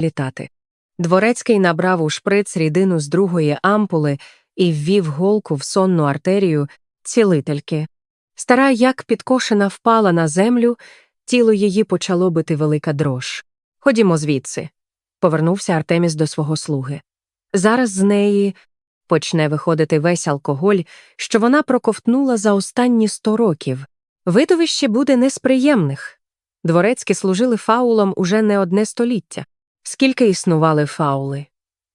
літати. Дворецький набрав у шприц рідину з другої ампули і ввів голку в сонну артерію цілительки. Стара, як підкошена, впала на землю, тіло її почало бити велика дрож. Ходімо звідси. Повернувся Артеміс до свого слуги. Зараз з неї почне виходити весь алкоголь, що вона проковтнула за останні сто років. Видовище буде не з приємних. Дворецькі служили фаулом уже не одне століття. Скільки існували фаули,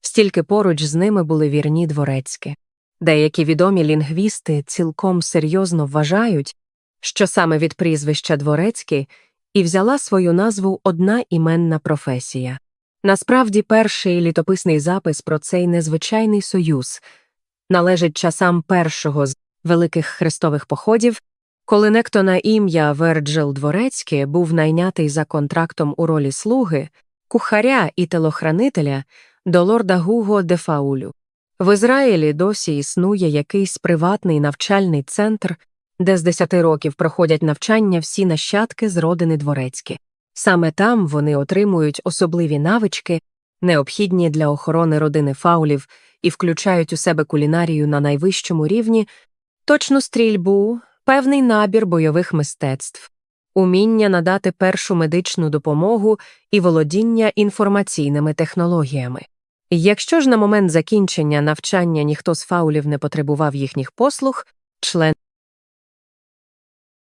стільки поруч з ними були вірні дворецькі. Деякі відомі лінгвісти цілком серйозно вважають, що саме від прізвища дворецькі і взяла свою назву одна іменна професія. Насправді, перший літописний запис про цей незвичайний союз належить часам першого з великих хрестових походів, коли некто на ім'я Верджил Дворецький був найнятий за контрактом у ролі слуги, кухаря і телохранителя до лорда Гуго де Фаулю. В Ізраїлі досі існує якийсь приватний навчальний центр, де з 10 років проходять навчання всі нащадки з родини Дворецькі. Саме там вони отримують особливі навички, необхідні для охорони родини фаулів, і включають у себе кулінарію на найвищому рівні, точну стрільбу, певний набір бойових мистецтв, уміння надати першу медичну допомогу і володіння інформаційними технологіями. Якщо ж на момент закінчення навчання ніхто з фаулів не потребував їхніх послуг, член